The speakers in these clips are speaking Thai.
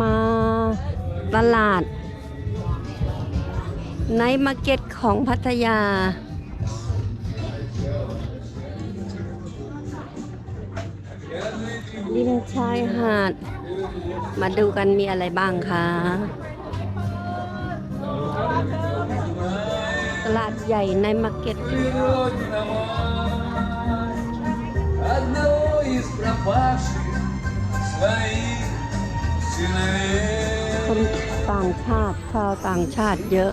มาตลาดไนท์มาร์เก็ตของพัทยา ริมชายหาด มาดูกันมีอะไรบ้างคะ ตลาดใหญ่ในมาร์เก็ต Одного из пропавших своих คนต่างชาติชาวต่างชาติเยอะ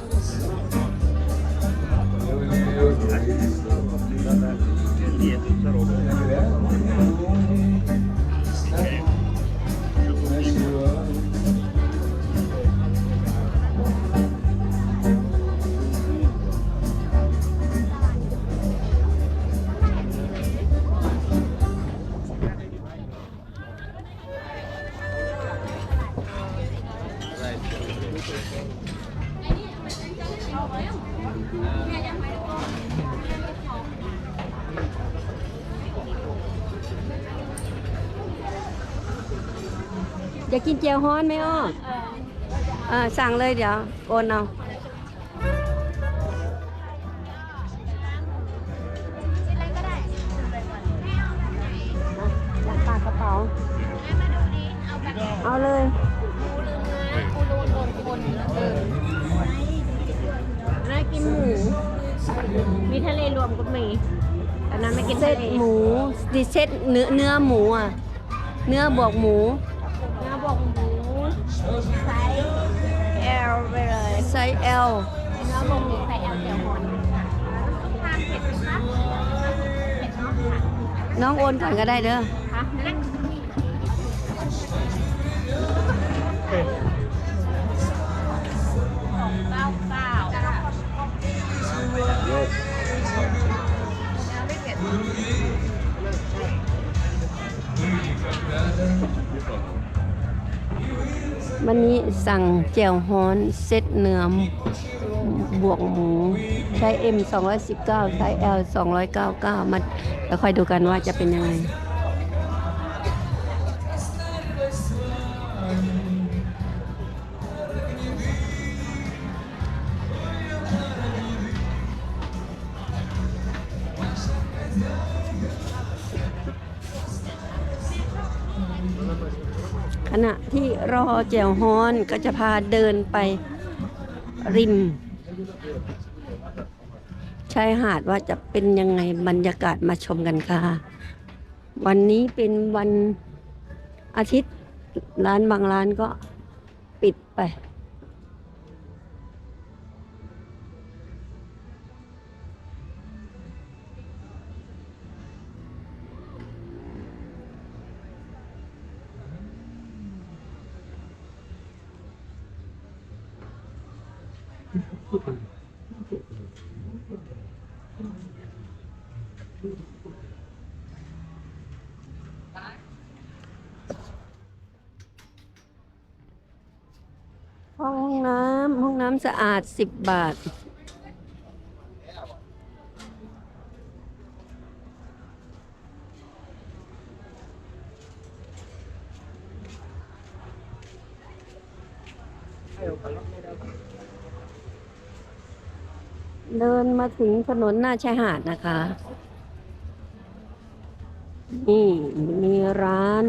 อยากกินเจียวฮ้อนไหมอ้อเออสั่งเลยเดี๋ยวโอนเอาอยากปากกระเป๋า เอาเลยน่ากินหมู มีทะเลรวมก็มีแต่นั้นไม่กินเส้ทะนเลหมูดิเซตเนื้อเนื้อหมูอะ เนื้อบวกหมู ส์ L เนื้อบอกหมูใส่แอลเจียวฮอนทานเผ็ดไหมคะเผ็ดเนาะค่ะน้องโอนก่อนก็ได้เด้อคะนั่นสองเก้าเก้า วันนี้สั่งแจ่วฮ้อนเซตเนื้อบวกหมู ใช้ M 219 ใช้ L 299มาแล้วค่อยดูกันว่าจะเป็นยังไง ณะที่รอแจ่วฮอนก็จะพาเดินไปริมชายหาดว่าจะเป็นยังไงบรรยากาศมาชมกันค่ะ วันนี้เป็นวันอาทิตย์ร้านบางร้านก็ปิดไป ห้องน้ำห้องน้ำสะอาดสิบบาท เดินมาถึงถนนหน้าชายหาดนะคะ นี่มีร้าน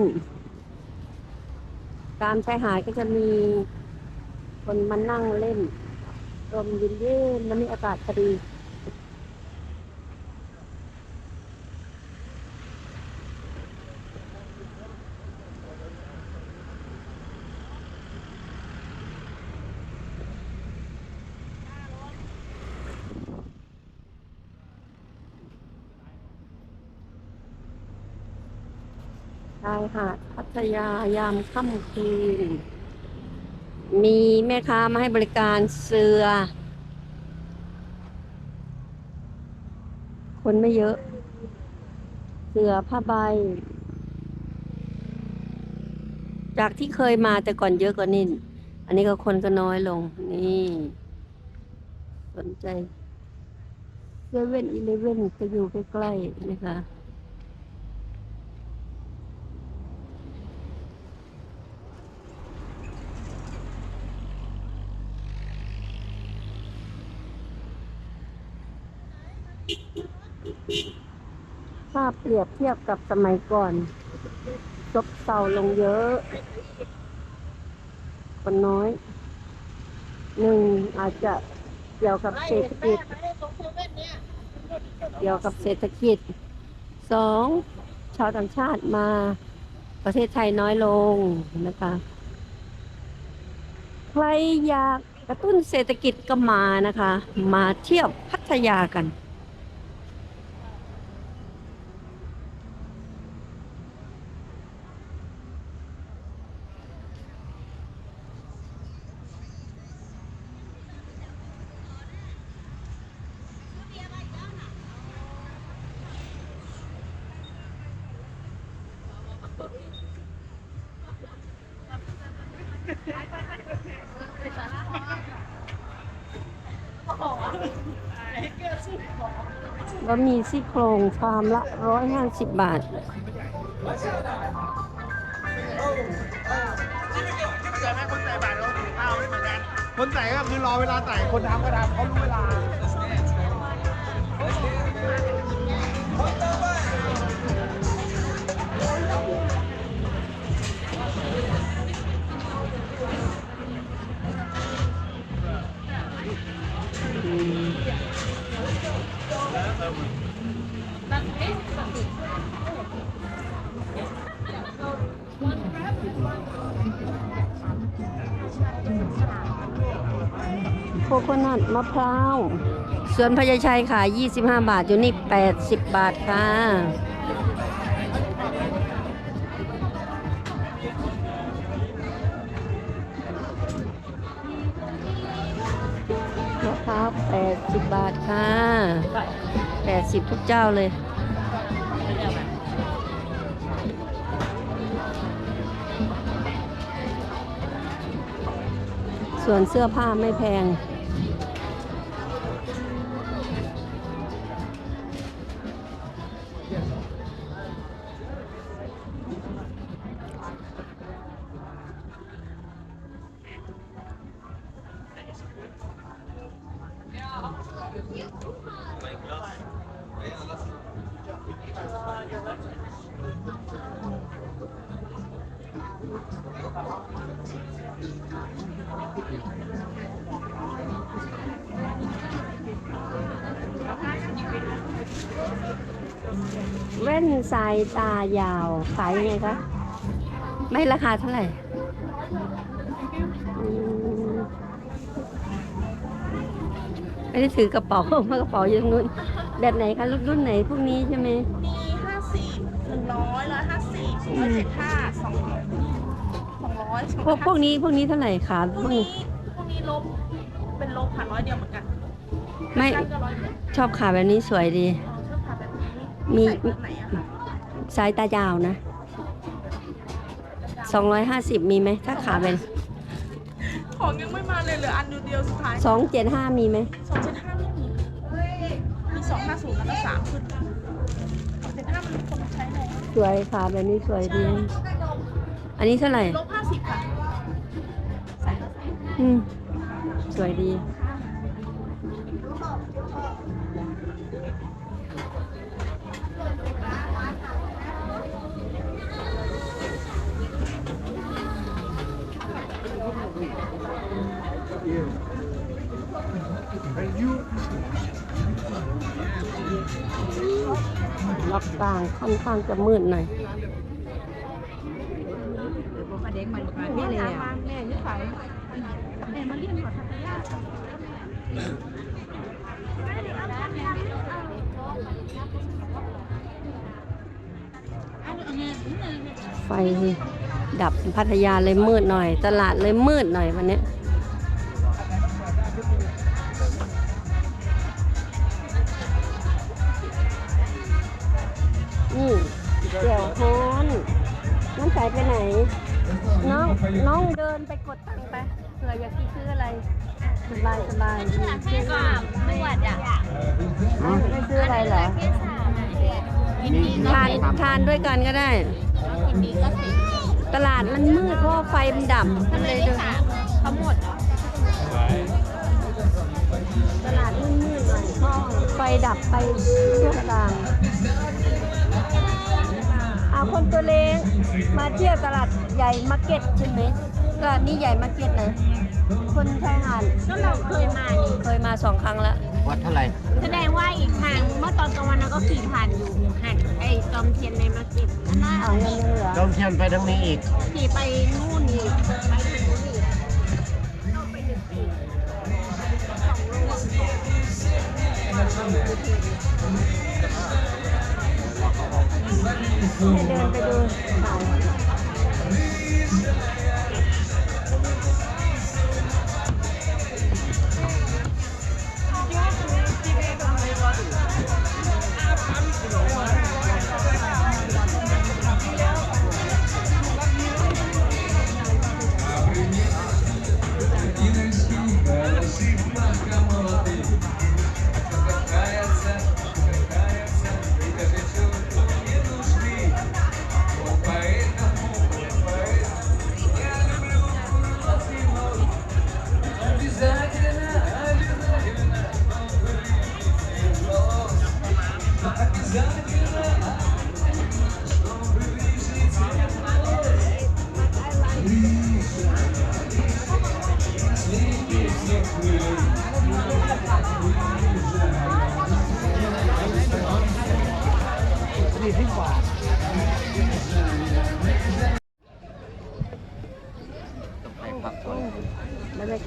ตามชายหาดก็จะมีคนมานั่งเล่นลมเย็นๆแล้วมีอากาศดี ชายหาดพั ทยายามค่ำคืน มีแม่ค้ามาให้บริการเสือ คนไม่เยอะ เสือผ้าใบ จากที่เคยมาแต่ก่อนเยอะกว่านี้ อันนี้ก็คนก็น้อยลง นี่ สนใจเซเว่นอีเลเว่นจะอยู่ใกล้ๆนะคะ ถ้าเปรียบเทียบกับสมัยก่อนซบเซาลงเยอะ คนน้อย หนึ่งอาจจะเกี่ยวกับเศรษฐกิจ เกี่ยวกับเศรษฐกิจ สองชาวต่างชาติมาประเทศไทยน้อยลงนะคะ ใครอยากกระตุ้นเศรษฐกิจก็มานะคะ มาเที่ยวพัทยากัน ก็มีซี่โครงฟามละร้อยห้าสิบบาทคนใส่บาตรเราถือข้าวไม่เหมือนกันคนใส่ก็คือรอเวลาใส่คนทำก็ทำเขารู้เวลา โคนัทมะพร้าวสวนพญาชัยขาย 25 บาท อยู่นี่ 80 บาทค่ะ มะพร้าว 80 บาทค่ะ 80 ทุกเจ้าเลยส่วนเสื้อผ้าไม่แพง แว่นสายตายาวขายยังไงคะ ไม่ราคาเท่าไหร่อืมไม่ได้ถือกระเป๋าเพราะกระเป๋าอยู่ตรงนู้นแบบไหนคะรุ่นรุ่นไหนพวกนี้ใช่ไหมมีห้าสิบหนึ่งร้อยร้อยห้าสิบร้อยเจ็ดห้า พวกพวกนี้พวกนี้เท่าไหร่คะพพววกกนี้นี้พวกนี้ลบ เป็นลบค่ะร้อยเดียวเหมือนกันไม่กันก็ร้อยเดียวชอบขาแบบนี้สวยดี อ๋อชอบค่ะแบบนี้มี ใส่แบบไหนอะคะสายตายาวนะ 250 มีไหมถ้าขาเป็นของยังไม่มาเลยเหลืออันเดียวสุดท้าย275 มีไหมสองเจ็ดห้าไม่มีมีสองห้าศูนย์แล้วก็สามขึ้นสองเจ็ดห้ามันคนใช้แรงสวยขาแบบนี้สวยดี อันนี้เท่าไหร่ลบห้าสิบค่ะ อืม สวยดี ล็อกกลางค่อนข้างจะมืดหน่อย มาเด็กมามาพี่เลยอะแม่ยี่ไสแม่มาเรียนก่อนทัศยา ไฟดับพัทยาเลยมืดหน่อย ตลาดเลยมืดหน่อยวันนี้นี่เดี๋ยวโคนน้ำใสไปไหน น้องน้องเดินไปกดตังค์ไปเผื่ออยากกินซื้ออะไร สบายสบายเพื่อนว่าไม่หวัดอะไม่ซื้ออะไรเหรอทานทานด้วยกันก็ได้ ตลาดมันมืดเพราะไฟมันดับมันเลยเดินเขาหมดเหรอตลาดมืดๆหน่อยไฟดับไปช่วงกลางอาคนตัวเล็กมาเที่ยวตลาดใหญ่มาร์เก็ตใช่ไหม ตลาดนี้ใหญ่มาร์เก็ตนะ คนชายหาดก็เราเคยมานี่เคยมาสองครั้งแล้ววัดเท่าไหร่แสดงว่าอีกทางเมื่อตอนกลางวันเราก็ขี่ผ่านอยู่หันไอ้จอมเทียนในมาร์เก็ตอันนั้นอ่าวยังเหลือ จอมเทียนไปทางนี้อีก ขี่ไปนู่นนี่ไปทางนู้นอีกเราไปดึกอีกสองโลให้เดินไปดูเขา บรรยา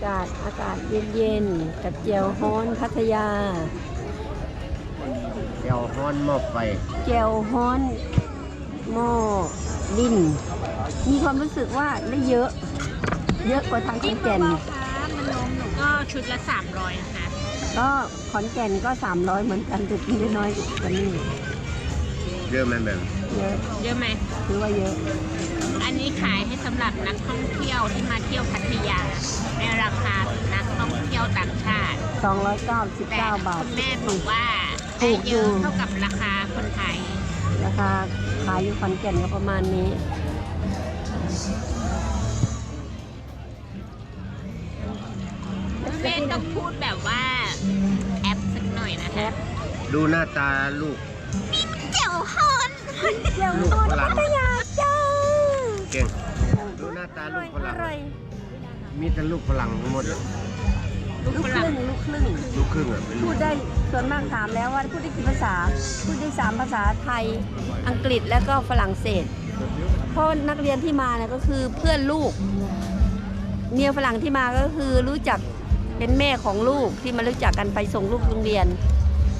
กาศอากาศเย็นๆกับเจียวฮ้อนพัทยาเดี๋ยวฮ้อนหม้อไฟเจียวฮ้อนหม้อดิน มีความรู้สึกว่าได้เยอะ เยอะกว่าทางขอนแก่นมันล้มหนูก็ชุดละสามร้อยนะคะก็ขอนแก่นก็ 300 เหมือนกันแต่กินได้น้อยกว่านี้เยอะไหมแบบเยอะเยอะไหม ถือว่าเยอะอั นนี้ขายให้สำหรับนักท่องเที่ยวที่มาเที่ยวพัทยา ในราคานักท่องเที่ยวต่างชาติแต่299บาท คุณแม่บอกว่าถูได้กเยอยู่ อะเท่ากับราคาคนไทย ราคาขายอยู่ขอนแก่นก็ประมาณนี้แม่ต้องพูดแบบว่าแอปสักหน่อยนะคะดูหน้าตาลูก เจียวฮอน เจียวลูกฮ้อนฝรั่งพัทยาจ้า เก่งดูหน้าตาอลูร่อกยฝรั่งอร่อยมีแต่ลูกฝรั่งทั้งหมดเลยลูกลูกฝครั่งรึ่งลูกครึ่งลูกครึ่งอะเป็นลูพูกดได้ส่วนมากถามแล้วว่าพูดได้กี่ภาษา พูดได้สามภาษาไทย อังกฤษแล้วก็ฝรั่งเศส เพราะนักเรียนที่มาเนี่ยก็คือเพื่อนลูกเมียฝรั่งที่มาก็คือรู้จักเป็นแม่ของลูกที่มารู้จักกันไปส่งลูกโรงเรียน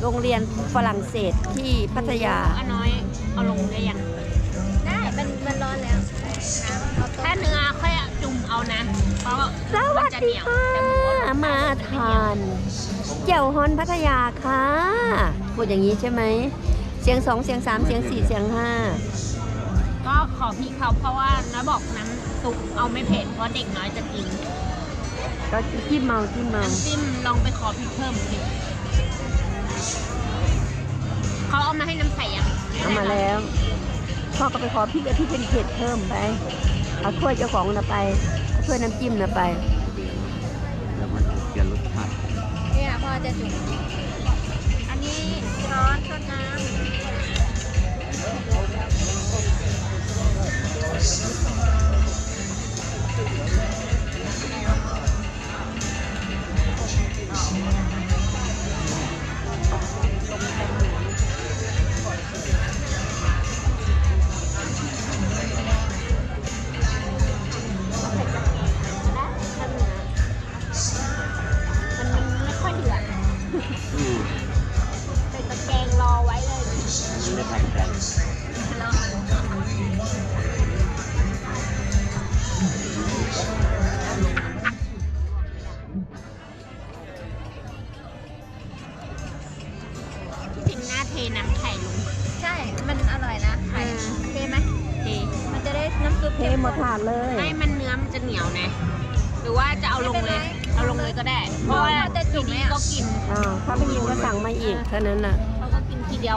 โรงเรียนฝรั่งเศสที่พัทยาอาน้อยเอาลงได้ยัง เนื้อค่อยจุ่มเอานะเพราะสวัสมันจะเหดีนียวค่ะแต่หมูก็มาทานเจียวฮอนพัทยาค่ะพูดอย่างนี้ใช่ไหม เสียงสองเสียงสามเสียงสี่เสียงห้าก็ขอพี่เขาเพราะว่าน้าบอกน้ำซุปเอาไม่เผ็ดเพราะเด็กน้อยจะกิน ก็จิ้มเมาจิ้มเมาน้ำจิ้มลองไปขอพริกเพิ่มสิเขาเอามาให้น้ำใสยังเอามาแล้ว พ่อก็ไปขอพริกที่เป็นเผ็ดเพิ่มไปเอาถ้วยเจ้าของนะไปเอาถ้วยน้ำจิ้มนะไปแล้วมันเปลี่ยนรสชาติเนี่ยพ่อจะจุ่มอันนี้ร้อนทดน้ำ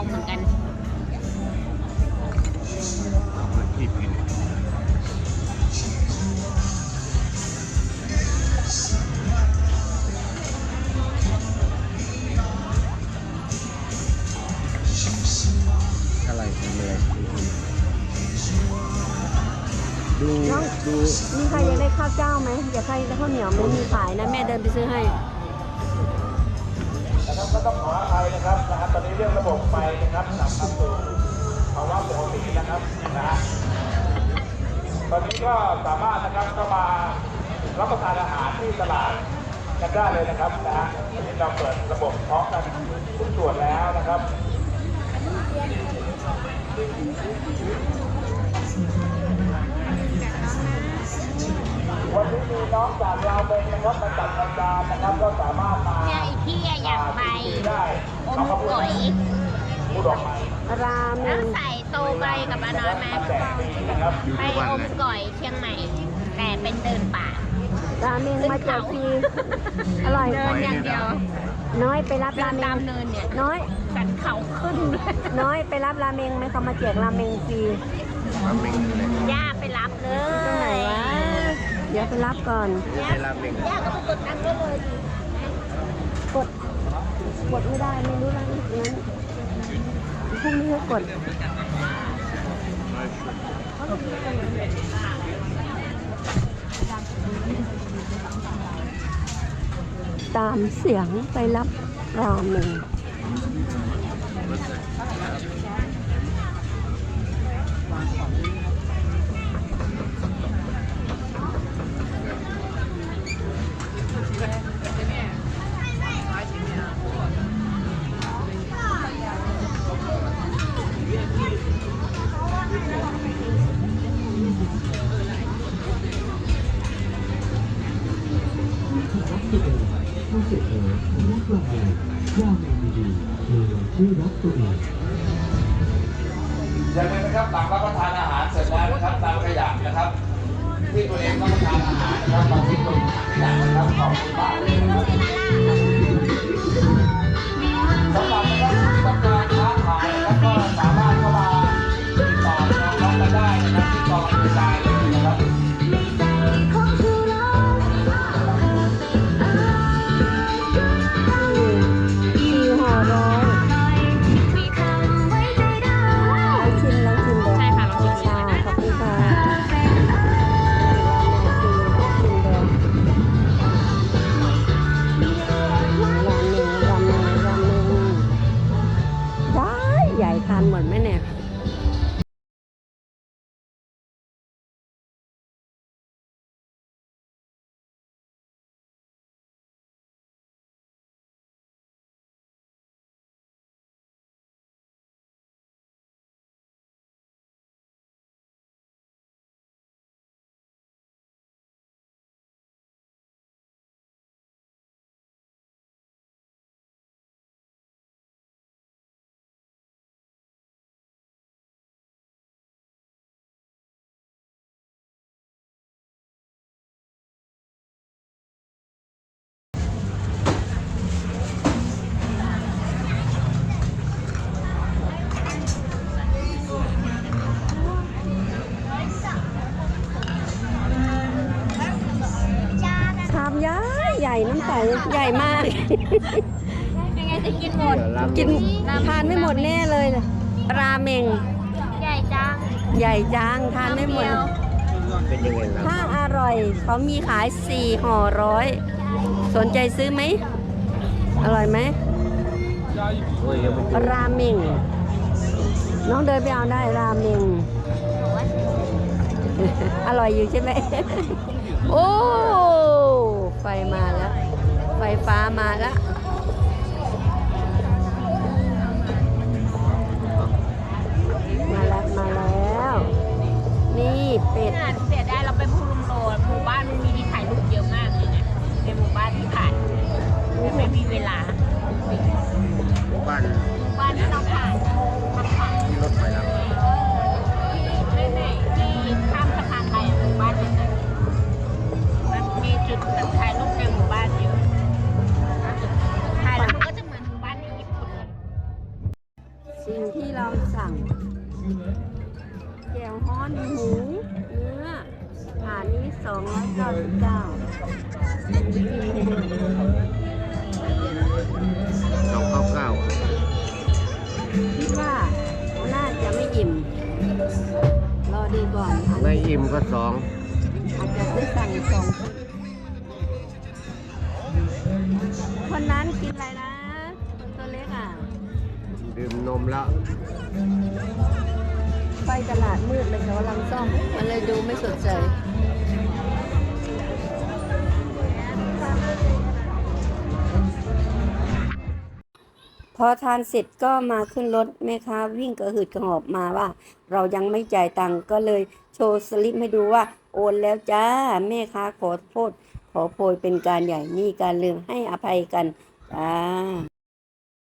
เดียวเหมือนกันที่กินอะไรทำอะไรดูน้องดู มีใครอยากได้ข้าวเจ้าไหมอยากใครได้ข้าวเหนียวไหมมีขายนะ แม่เดินไปซื้อให้ นะครับกลับเข้าสู่ภาวะปกตินะครับนะฮะตอนนี้ก็สามารถนะครับก็มารับประทานอาหารที่ตลาดกันได้เลยนะครับนะฮะวันนี้เราเปิดระบบพร้อมกันทุกส่วนแล้วนะครับวันนี้มีน้องจากเราเป็นนะครับมาจัดรายการนะครับก็สามารถมาเนี่ยอีกที่อะอยากไปได้อมเอาข้าวก๋อยพูดออกมา ราเมแล้วงใส่โตไปกับอาน้อยไหมแจกฟรีนะครับไปอมก๋อยเชียงใหม่ แต่เป็นเดินป่า ราเมงมาจากฟรีอร่อย เดินอย่างเดียวน้อยไปรับเดิรานเมตางมเนินเนี่ยน้อย สันเขาขึ้นน้อยไปรับราเมงไหมเขามาแจกราเมงฟรีราเมงเลยย่าไปรับเลตรงไหนยวะเดี๋ยวไปรับก่อน ไม่ใช่ราเมงย่าก็ไปกดตังค์ได้เลยกดกดไม่ได้ไม่รู้แล้วนั้น พรุ่งนี้ก็กดตามเสียงไปรับราเมง อย่าลืมนะครับหลังรับประทานอาหารเสร็จแล้วนะครับนำขยะนะครับ ที่ตัวเองรับประทานอาหารนะครับมาทิ้งลงถังขยะนะครับขอบคุณมากเลยนะครับ น้ำใสใหญ่มาก ยังไงจะกินหมดราเมกินงทานไม่หมดแน่เลยนะราเมง ใหญ่จัง ใหญ่จังทานไม่หมด เป็นยังไงล่ะถ้าอร่อยเขามีขายสี่ห่อร้อยสนใจซื้อไหม อร่อยไหม โอ้ยยังไม่ถึงราเมง น้องเดินไปเอาได้ราเมง อร่อยอยู่ใช่ไหม โอ้ ไฟมาแล้ว ไฟฟ้ามาแล้วมาแล้วมาแล้ว นี่เป็ด เสียดายเราไปภูลุมโลหมู่บ้านมันมี ดูก่อนอาจไม่อิ่มก็สองอาจจะได้สั่งสองคนนั้นกินอะไรนะ ตัวเล็กอะ ดื่มนมแล้วไปตลาดมืดเลยเขากำลังซ่อม มันเลยดูไม่สดใส พอทานเสร็จก็มาขึ้นรถแม่ค้าวิ่งกระหืดกระหอบมาว่า เรายังไม่จ่ายตังค์ก็เลยโชว์สลิปให้ดูว่าโอนแล้วจ้าแม่ค้าขอโทษขอโพยเป็นการใหญ่นี่การลืมให้อภัยกันจ้า